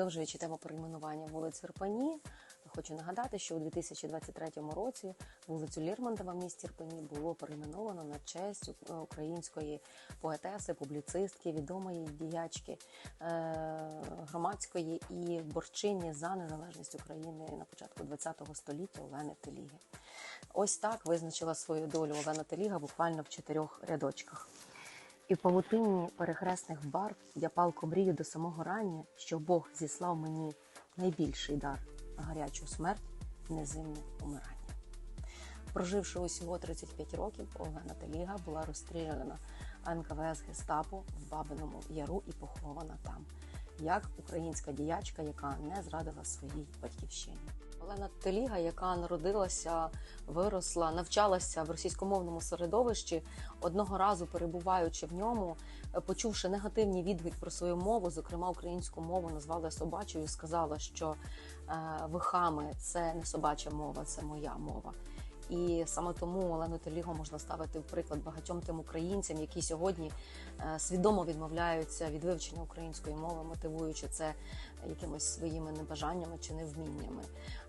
Продовжуючи тему перейменування вулиць Ірпені, хочу нагадати, що у 2023 році вулицю Лірмонтова в місті Ірпені було перейменовано на честь е, української поетеси, публіцистки, відомої діячки е, громадської і борчині за незалежність України на початку ХХ століття Олени Теліги. Ось так визначила свою долю Олена Теліга буквально в чотирьох рядочках. І в павутинні перехресних барв я палко мрію до самого рання, що Бог зіслав мені найбільший дар гарячу смерть, незимне умирання. Проживши усього 35 років, Олена Теліга була розстріляна НКВС Гестапо в Бабиному Яру і похована там, як українська діячка, яка не зрадила своїй батьківщині. Олена Теліга, яка народилася, виросла, навчалася в російськомовному середовищі, одного разу перебуваючи в ньому, почувши негативні відгуки про свою мову, зокрема українську мову, назвала собачою, сказала, що е, вихами це не собача мова, це моя мова. І саме тому Олену Телігу можна ставити в приклад багатьом тим українцям, які сьогодні е, свідомо відмовляються від вивчення української мови, мотивуючи це якимось своїми небажаннями чи невміннями.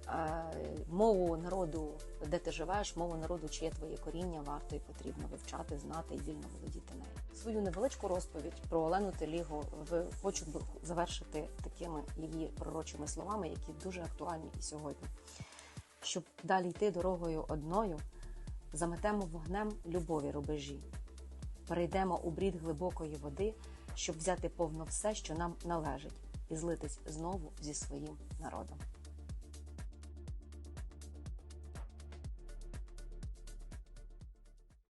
Е, Мову народу, де ти живеш, мову народу, чиє твоє коріння, варто і потрібно вивчати, знати і вільно володіти нею. Свою невеличку розповідь про Олену Телігу в- хочу завершити такими її пророчими словами, які дуже актуальні і сьогодні щоб далі йти дорогою одною, заметемо вогнем любові рубежі, перейдемо у брід глибокої води, щоб взяти повно все, що нам належить, і злитись знову зі своїм народом.